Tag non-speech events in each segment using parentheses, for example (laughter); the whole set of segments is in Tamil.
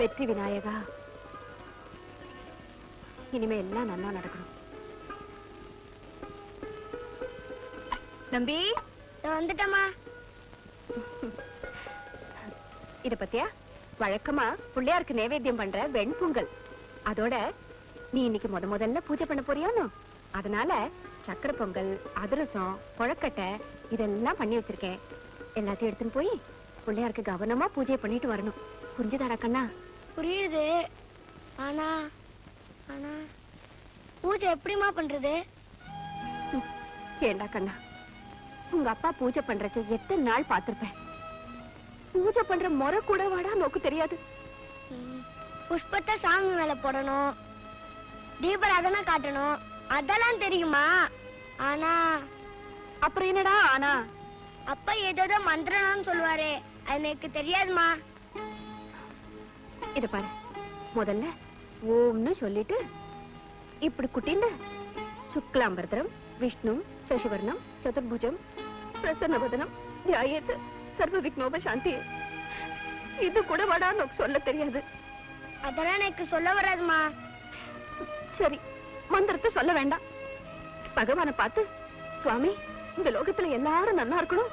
வெற்றி விநாயகா. இனிமே எல்லாம் நல்லா நடக்கணும். நம்பி நான் வந்துட்டேம்மா. இத பத்தியா? வழக்கமா பிள்ளையாருக்கு நைவேத்தியம் பண்ற வெண்பொங்கல் அதோட நீ இன்னைக்கு முத முதல்ல பூஜை பண்ண போறியானோ? அதனால சக்கரை பொங்கல் அதிரசம் கொழக்கட்டை இதெல்லாம் பண்ணி வச்சிருக்கேன். எல்லாத்தையும் எடுத்துன்னு போய் பிள்ளையாருக்கு கவனமா பூஜை பண்ணிட்டு வரணும். புரிஞ்சுதாடா கண்ணா? புரியுது. ஆனா ஆனா பூஜை எப்படிம்மா பண்றது? ஏண்டா கண்ணா? உங்க அப்பா பூஜை பண்றச்ச எத்தனை நாள் பார்த்திருப்பேன். பூஜை பண்ற முறை கூட வாடா நோக்கு தெரியாது. புஷ்பத்தை சாமி மேல போடணும். தீபராதனை காட்டணும்? அதெல்லாம் தெரியுமா? ஆனா அப்புறம் என்னடா ஆனா? அப்பா ஏதோ மந்திரம்னு சொல்லுவாரு. அது எனக்கு தெரியாதுமா இத பாரு. முதல்ல ஓம்னு சொல்லிட்டு இப்படி குட்டிண்டு சுக்லாம்பரதரம் விஷ்ணு சசிவர்ணம் சதுர்புஜம் பிரசன்னவதனம் தியாயத்து சர்வ விக்னோப சாந்தி. இது கூட வாடா நோக்கு சொல்ல தெரியாது. அதெல்லாம் எனக்கு சொல்ல வராதுமா சரி மந்திரத்தை சொல்ல வேண்டாம். பகவானை பார்த்து சுவாமி இந்த லோகத்துல எல்லாரும் நல்லா இருக்கணும்.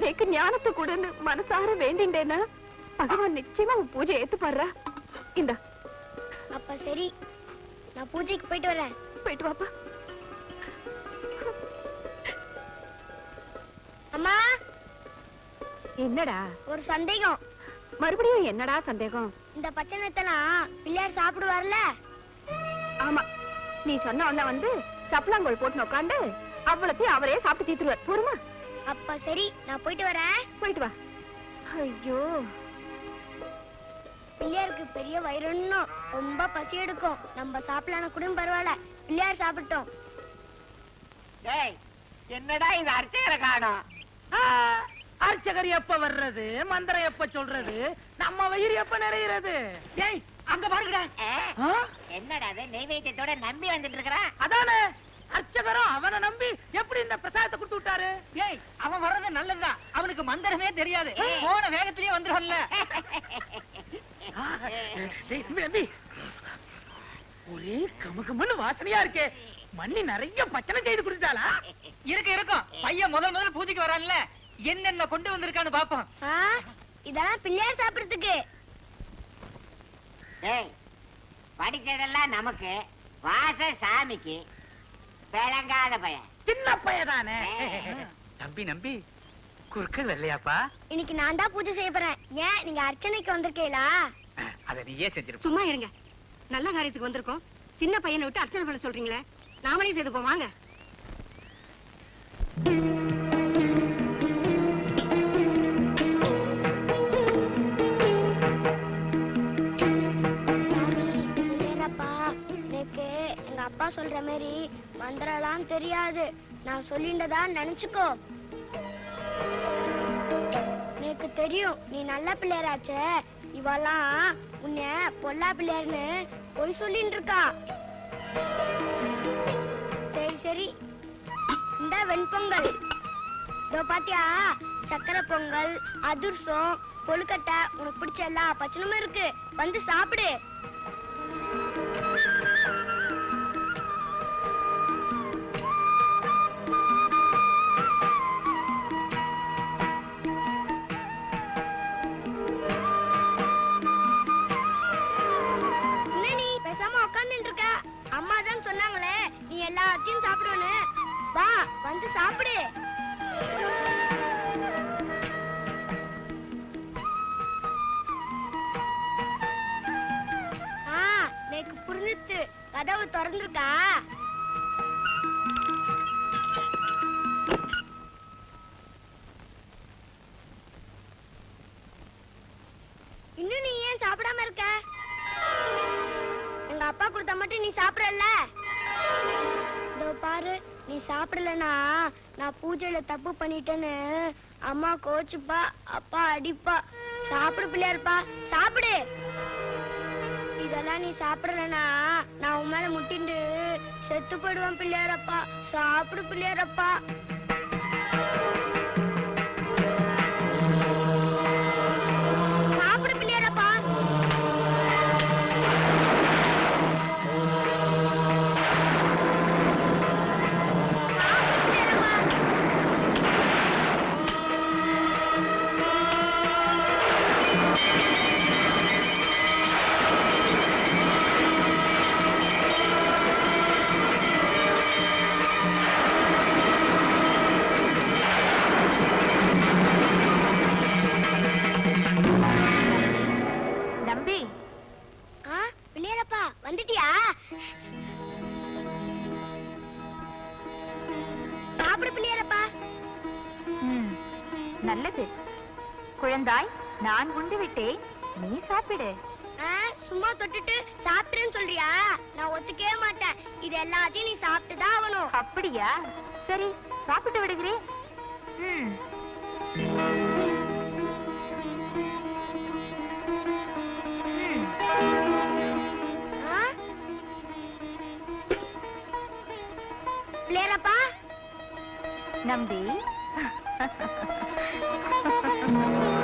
நேக்கு ஞானத்தை கொடுன்னு மனசார வேண்டிண்டேன்னா பகவான் நிச்சயமா உன் பூஜை ஏத்துப்பாடுறா இந்த. அப்ப சரி. நான் பூஜைக்கு போயிட்டு வரேன். போயிட்டு வாப்பா. அம்மா! என்னடா? ஒரு சந்தேகம். மறுபடியும் என்னடா சந்தேகம்? இந்த பச்சை நெத்தெல்லாம் பிள்ளையார் சாப்பிடுவார்ல? ஆமா. நீ சொன்ன உடனே வந்து சப்பலாங்கோல் போட்டு உட்காந்து அவ்வளத்தையும் அவரே சாப்பிட்டு தீத்துருவார் போருமா? அப்ப சரி நான் போயிட்டு வரேன். போயிட்டு வா. ஐயோ. பிள்ளையாருக்கு பெரிய வயிறுன்னும் ரொம்ப பசி எடுக்கும். நம்ம சாப்பிடலாம் கூட பரவாயில்ல. பிள்ளையார் சாப்பிட்டோம். டேய் என்னடா இது அர்ச்சகரை காணோம்? ஆ, அர்ச்சகர் எப்ப வர்றது? மந்திரம் எப்ப சொல்றது? நம்ம வயிறு எப்ப நிறையிறது ஏய் அங்க பாருங்கடா. என்னடா அது நெய்வேத்தியத்தோட நம்பி வந்துட்டு இருக்கிறான் அதானே? அர்ச்சகரும் அவனை நம்பி எப்படி இந்த பிரசாதத்தை கொடுத்து விட்டாரு? ஏய் அவன் வர்றது நல்லதுதான் அவனுக்கு மந்திரமே தெரியாது. போன வேகத்திலேயே வந்துடும்ல. ஒரே கமகமன்னு வாசனையா இருக்கே. மண்ணி நிறைய பச்சனை செய்து குடிச்சாளா இருக்கு இருக்கும். பையன் முதல் முதல்ல பூஜைக்கு வரான்ல. என்னென்ன கொண்டு வந்திருக்கான்னு பாப்போம் இதெல்லாம் பிள்ளையார் சாப்பிடுறதுக்கு. டேய் படிச்சதெல்லாம் நமக்கு வாச சாமிக்கு விளங்காத பையன். சின்ன பையதானே நம்பி நம்பி குறுக்கள் வெள்ளையாப்பா? இன்னைக்கு நான் தான் பூஜை செய்ய போறேன். ஏன் நீங்க அர்ச்சனைக்கு வந்திருக்கீங்களா? அத நீயே செஞ்சிருப்ப சும்மா இருங்க. நல்ல காரியத்துக்கு வந்திருக்கோம். சின்ன பையனை விட்டு அர்ச்சனை பண்ண சொல்றீங்களே. நாமளே செய்து போவாங்க அப்பா சொல்ற மாதிரி மந்திரம்லாம் தெரியாது. நான் சொல்லிண்டதா நினைச்சுக்கோ. எனக்கு தெரியும் நீ நல்ல பிள்ளையராச்சே. இவெல்லாம் உன்னை பொல்லா பிள்ளையர்னு போய் சொல்லிட்டு இருக்கா சரி சரி. இந்த வெண்பொங்கல். இதோ பாத்தியா? சக்கரை பொங்கல் அதிர்சம் கொழுக்கட்டை உனக்கு பிடிச்ச எல்லா பச்சனமும் இருக்கு. வந்து சாப்பிடு. நீ நான் பூஜையில தப்பு பண்ணிட்டேன்னு அம்மா கோச்சுப்பா அப்பா அடிப்பா. சாப்பிடு பிள்ளையாருப்பா சாப்பிடு. இதெல்லாம் நீ சாப்பிடலனா நான் உன் மேல முட்டிண்டு செத்து போயிடுவேன் பிள்ளையாரப்பா பிள்ளையாரப்பா. சாப்பிடு பிள்ளையாரப்பா. விட்டேன் நீ சாப்பிடு. சும்மா தொட்டுட்டு சாப்பிடுறேன்னு சொல்றியா? நான் ஒத்துக்கவே மாட்டேன். இது எல்லாத்தையும் நீ சாப்பிட்டு தான் ஆகணும். அப்படியா? சரி சாப்பிட்டு விடுகிறேன் ம். நம்பி. (laughs)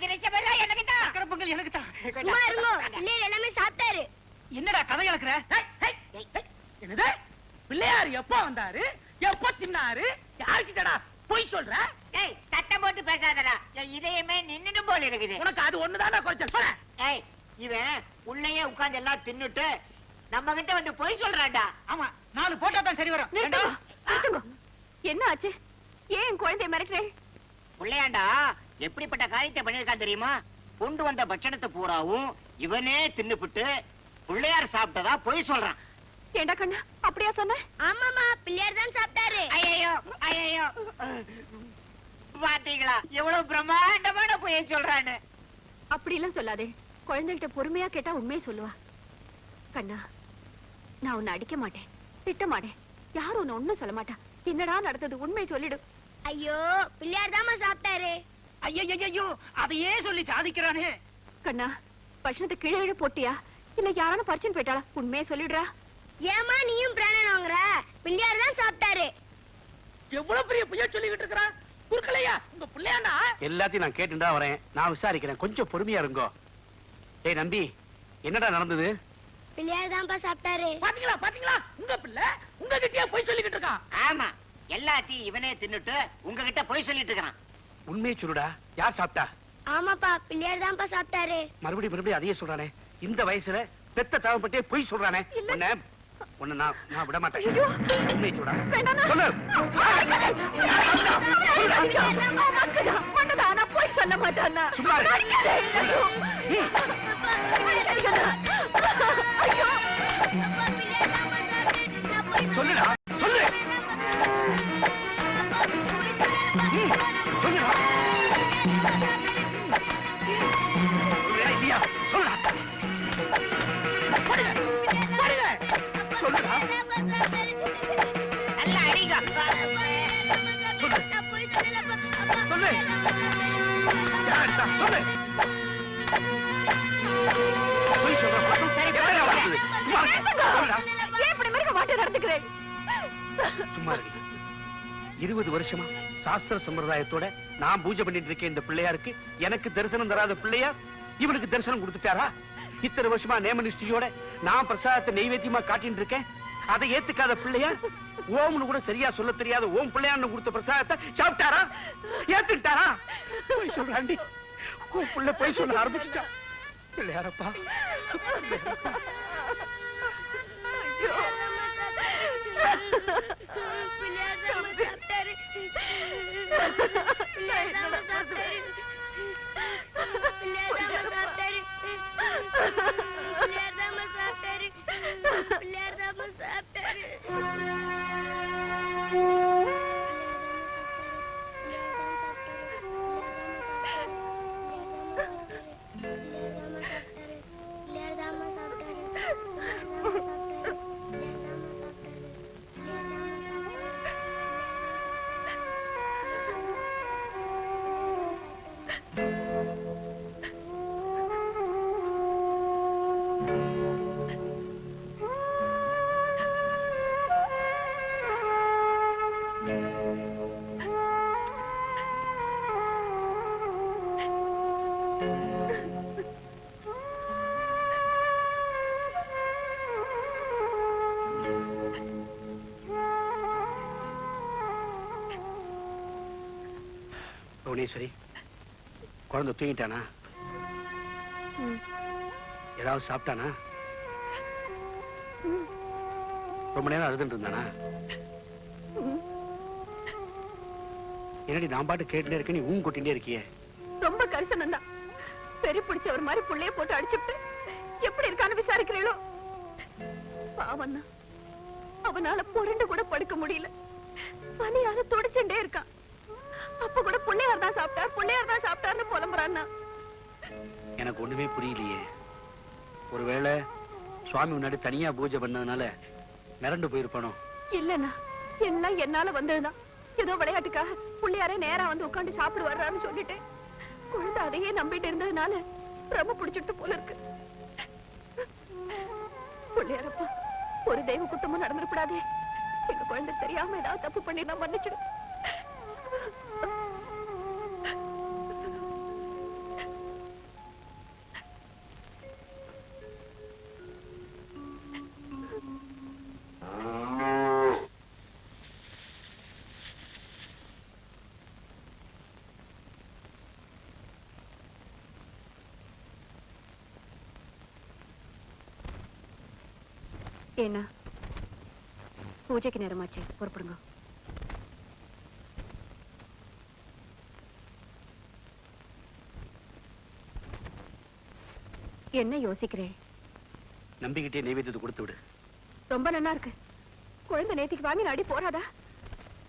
எல்லாம் எனக்கு தான் சக்கரை பொங்கல் எனக்குதான் சும்மா இருங்கோ. பிள்ளையார் எல்லாமே சாப்பிட்டாரு. என்னடா கதை இழக்கிற? என்னது? பிள்ளையார் எப்ப வந்தாரு? எப்ப தின்னாரு? யாருக்கிட்டடா பொய் சொல்ற? ஏய் சத்தம் போட்டு பேசாதடா. என் இதயமே நின்னுட்டு போல இருக்குது. உனக்கு அது ஒண்ணுதான்டா குறைச்சல்? சொல்ல ஏய் இவன் உள்ளேயே உட்கார்ந்து எல்லாம் தின்னுட்டு நம்ம கிட்ட வந்து பொய் சொல்றான்டா. ஆமா நாலு போட்டா தான் சரி வரும். என்ன ஆச்சு? ஏன் குழந்தைய மிரட்டுறேன் பிள்ளையாண்டா எப்படிப்பட்ட காரியத்தை பண்ணிருக்கான் தெரியுமா? கொண்டு வந்த பட்சணத்தை பூராவும் இவனே தின்னுபிட்டு பிள்ளையார் சாப்பிட்டதா பொய் சொல்றான். ஏண்டா கண்ணா அப்படியா சொன்ன? ஆமாமா பிள்ளையார் தான் சாப்பிட்டாரு. ஐயோ ஐயோ பாத்தீங்களா? எவ்வளவு பிரம்மாண்டமான பொய்யை சொல்றான்னு. அப்படிலாம் சொல்லாதே. குழந்தைகிட்ட பொறுமையா கேட்டா உண்மையை சொல்லுவா. கண்ணா நான் உன்னை அடிக்க மாட்டேன் திட்ட மாட்டேன். யாரும் உன்னை ஒண்ணும் சொல்ல மாட்டா. என்னடா நடந்தது? உண்மை சொல்லிடு. ஐயோ பிள்ளையார் தாம்மா சாப்பிட்டாரு. ஐயையையோ அதையே சொல்லி சாதிக்கிறானே. கண்ணா பட்சணத்தை கீழே கீழே போட்டியா? இல்ல யாரான பறிச்சுன்னு போயிட்டாளா? உண்மையை சொல்லிடுறா. ஏமா நீயும் பிராணன் வாங்குற பிள்ளையார் தான் சாப்பிட்டாரு. எவ்வளவு பெரிய பொய்யா சொல்லிக்கிட்டு இருக்கிறான் குறுக்கலையா? உங்க பிள்ளையாண்டா? எல்லாத்தையும் நான் கேட்டுதான் வரேன். நான் விசாரிக்கிறேன். கொஞ்சம் பொறுமையா இருங்கோ. டேய் நம்பி என்னடா நடந்தது? பிள்ளையார் தான்ப்பா சாப்பிட்டாரு. பாத்தீங்களா பாத்தீங்களா? உங்க பிள்ளை உங்க கிட்டயே பொய் சொல்லிக்கிட்டு இருக்கான் ஆமா. எல்லாத்தையும் இவனே தின்னுட்டு உங்ககிட்ட பொய் சொல்லிட்டு இருக்கிறான். உண்மையை சொல்லுடா. யார் சாப்பிட்டா? ஆமாப்பா பிள்ளையார் தான்ப்பா சாப்பிட்டாரு. மறுபடியும் மறுபடியும் அதையே சொல்றானே. இந்த வயசுல பெத்த தேவைப்பட்டே பொய் சொல்றானே. உன்னை உன்னை நான் நான் விட மாட்டேன். உண்மையை சொல்றா. சொல்லு. போய் சொல்ல. மாட்டானா சும்மா சும்மா இருக்கு இருபது வருஷமா சாஸ்திர சம்பிரதாயத்தோட நான் பூஜை பண்ணிட்டு இருக்கேன் இந்த பிள்ளையாருக்கு. எனக்கு தரிசனம் தராத பிள்ளையார் இவனுக்கு தரிசனம் கொடுத்துட்டாரா? இத்தனை வருஷமா நேம நிஷ்டியோட நான் பிரசாதத்தை நெய்வேத்தியமா காட்டிட்டு இருக்கேன். அதை ஏத்துக்காத பிள்ளையார் ஓம்னு கூட சரியா சொல்ல தெரியாத ஓம் பிள்ளையார்னு கொடுத்த பிரசாதத்தை சாப்பிட்டாரா? ஏத்துக்கிட்டாரா? போய் சொல்றாண்டி உன் பிள்ளை போய் சொல்ல ஆரம்பிச்சுட்டான் பிள்ளையாரப்பா. ஐயோ. பிள்ளையார் தாம்மா சாப்பிட்டாரு புவனேஸ்வரி குழந்தை தூங்கிட்டானா? ஏதாவது சாப்பிட்டானா? ரொம்ப நேரம் அழுதுட்டு இருந்தானா? என்னடி நான் பாட்டு கேட்டுட்டே இருக்க நீ ஊன் கொட்டிட்டே இருக்கியே? ரொம்ப கரிசனம் தான் பெரிய பிடிச்ச ஒரு மாதிரி புள்ளைய போட்டு அடிச்சுட்டு எப்படி இருக்கான்னு விசாரிக்கிறீங்களோ தான் அவனால புரண்டு கூட படுக்க முடியல. வலியால துடிச்சுட்டே இருக்கான். அப்ப கூட பிள்ளையார் தான் சாப்பிட்டார் பிள்ளையார் தான் சாப்பிட்டாருன்னு புலம்புறான்னா? எனக்கு ஒண்ணுமே புரியலையே. ஒருவேளை சுவாமி முன்னாடி தனியா பூஜை பண்ணதுனால மிரண்டு போயிருப்பானோ? இல்லண்ணா எல்லாம் என்னால வந்ததுதான். ஏதோ விளையாட்டுக்காக பிள்ளையாரே நேரா வந்து உட்கார்ந்து சாப்பிடு வர்றாருன்னு சொல்லிட்டு. அதையே நம்பிட்டு இருந்ததுனால பிரம பிடிச்சிட்டு போல இருக்கு. பிள்ளையாரப்பா ஒரு தெய்வ குத்தமும் நடந்துடக்கூடாதே. எங்க குழந்தை தெரியாம ஏதாவது தப்பு பண்ணி நான் என்ன? பூஜைக்கு நேரமாச்சு. புறப்படுங்க. என்ன யோசிக்கிறேன் நம்பிக்கிட்டே நைவேத்தியத்தை கொடுத்து விடு. ரொம்ப நல்லா இருக்கு. குழந்தை நேத்திக்கு வாங்கி நாடி போறாதா?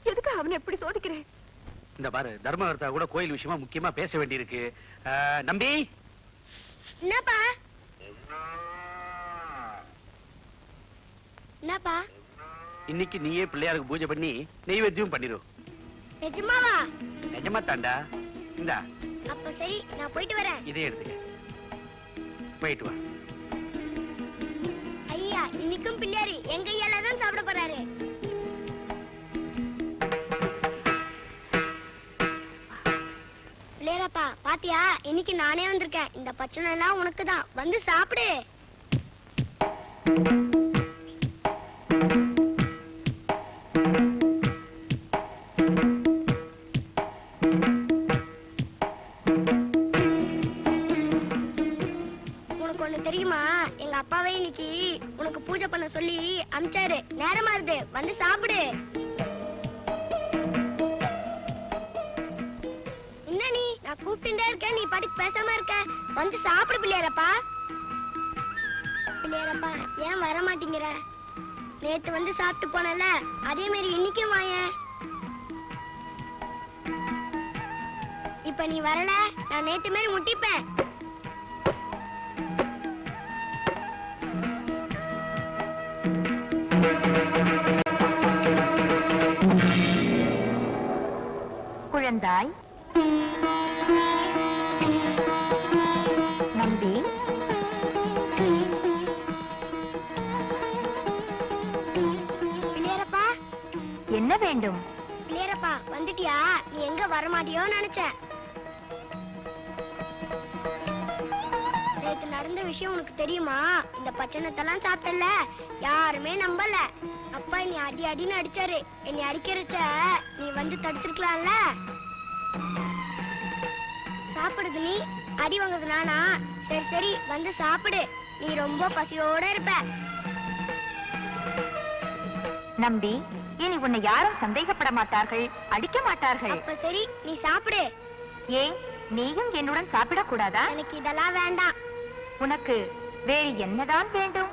எதுக்கு அவனை எப்படி சோதிக்கிறேன் இந்த பாரு தர்மகர்த்தா கூட கோயில் விஷயமா முக்கியமா பேச வேண்டியிருக்கு. நம்பி? என்னப்பா? என்னப்பா? இன்னைக்கு நீயே பிள்ளையாருக்கு பூஜை பண்ணி நெய்வேத்தியம் பண்ணிரு. நிஜமாவா? நிஜமா தாண்டா. இந்தா. அப்ப சரி நான் போயிட்டு வரேன். இதே எடுத்துக்க. போயிட்டு வா. ஐயா இன்னைக்கும் பிள்ளையாரு எங்க ஐயால தான் சாப்பிட போறாரு. பிள்ளையாரப்பா பாத்தியா? இன்னைக்கு நானே வந்திருக்கேன். இந்த பச்சனை எல்லாம் உனக்கு தான் வந்து சாப்பிடு. கூப்பிட்டுட்டே இருக்கேன். நீ பாட்டுக்கு பேசாம இருக்க. வந்து சாப்பிடு பிள்ளையாரப்பா. பிள்ளையாரப்பா ஏன் வர மாட்டேங்கிற நேத்து வந்து சாப்பிட்டு போனல அதே மாதிரி இன்னைக்கும் வாயேன். இப்ப நீ வரல. நான் நேத்து மாதிரி முட்டிப்பேன். குழந்தாய். வேண்டும். பிள்ளையரப்பா வந்துட்டியா? நீ எங்க வரமாட்டியோ நினைச்சேன். நேத்து நடந்த விஷயம் உனக்கு தெரியுமா? இந்த பச்சனத்தெல்லாம் சாப்பிட்டல யாருமே நம்பல. அப்பா நீ அடி அடின்னு அடிச்சாரு. என்னை அடிக்கிறச்ச நீ வந்து தடுத்துருக்கலாம்ல? சாப்பிடுது நீ? அடி வாங்குறது நானா? சரி சரி வந்து சாப்பிடு. நீ ரொம்ப பசியோட இருப்ப. நம்பி இனி உன்னை யாரும் சந்தேகப்பட மாட்டார்கள் அடிக்க மாட்டார்கள். அப்ப சரி நீ சாப்பிடு. ஏன்? நீயும் என்னுடன் சாப்பிடக் கூடாதா எனக்கு இதெல்லாம் வேண்டாம். உனக்கு வேறு என்னதான் வேண்டும்?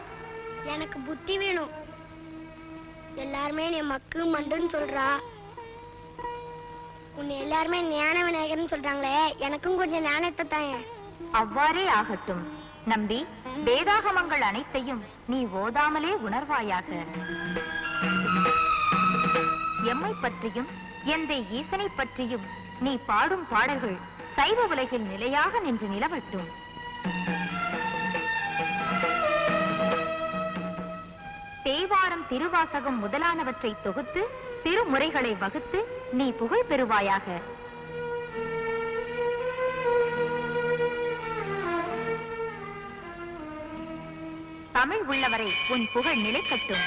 எனக்கு புத்தி வேணும். எல்லாருமே நீ மக்கு மண்டுன்னு சொல்றா. உன்னை எல்லாருமே ஞான விநாயகர்னு சொல்றாங்களே எனக்கும் கொஞ்சம் ஞானத்தை தாங்க அவ்வாறே ஆகட்டும். நம்பி வேதாகமங்கள் அனைத்தையும் நீ ஓதாமலே உணர்வாயாக. எம்மை பற்றியும் எந்த ஈசனை பற்றியும் நீ பாடும் பாடல்கள் சைவ உலகில் நிலையாக நின்று நிலவட்டும். தேவாரம் திருவாசகம் முதலானவற்றை தொகுத்து திருமுறைகளை வகுத்து நீ புகழ் பெறுவாயாக. தமிழ் உள்ளவரை உன் புகழ் நிலைக்கட்டும்.